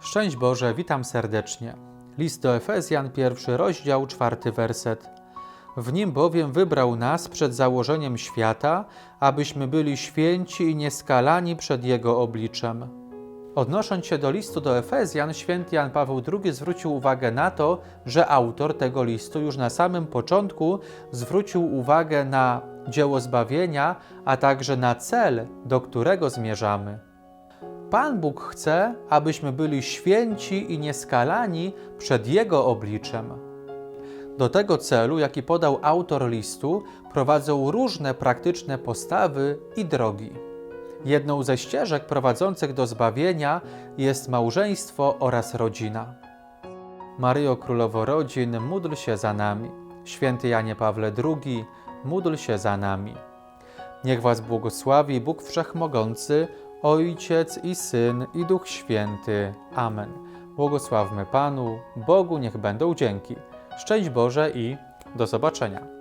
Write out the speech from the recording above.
Szczęść Boże, witam serdecznie. List do Efezjan, pierwszy rozdział, czwarty werset. W nim bowiem wybrał nas przed założeniem świata, abyśmy byli święci i nieskalani przed Jego obliczem. Odnosząc się do listu do Efezjan, święty Jan Paweł II zwrócił uwagę na to, że autor tego listu już na samym początku zwrócił uwagę na dzieło zbawienia, a także na cel, do którego zmierzamy. Pan Bóg chce, abyśmy byli święci i nieskalani przed Jego obliczem. Do tego celu, jaki podał autor listu, prowadzą różne praktyczne postawy i drogi. Jedną ze ścieżek prowadzących do zbawienia jest małżeństwo oraz rodzina. Maryjo Królowo Rodzin, módl się za nami. Święty Janie Pawle II, módl się za nami. Niech Was błogosławi Bóg Wszechmogący, Ojciec i Syn i Duch Święty. Amen. Błogosławmy Panu, Bogu niech będą dzięki. Szczęść Boże i do zobaczenia.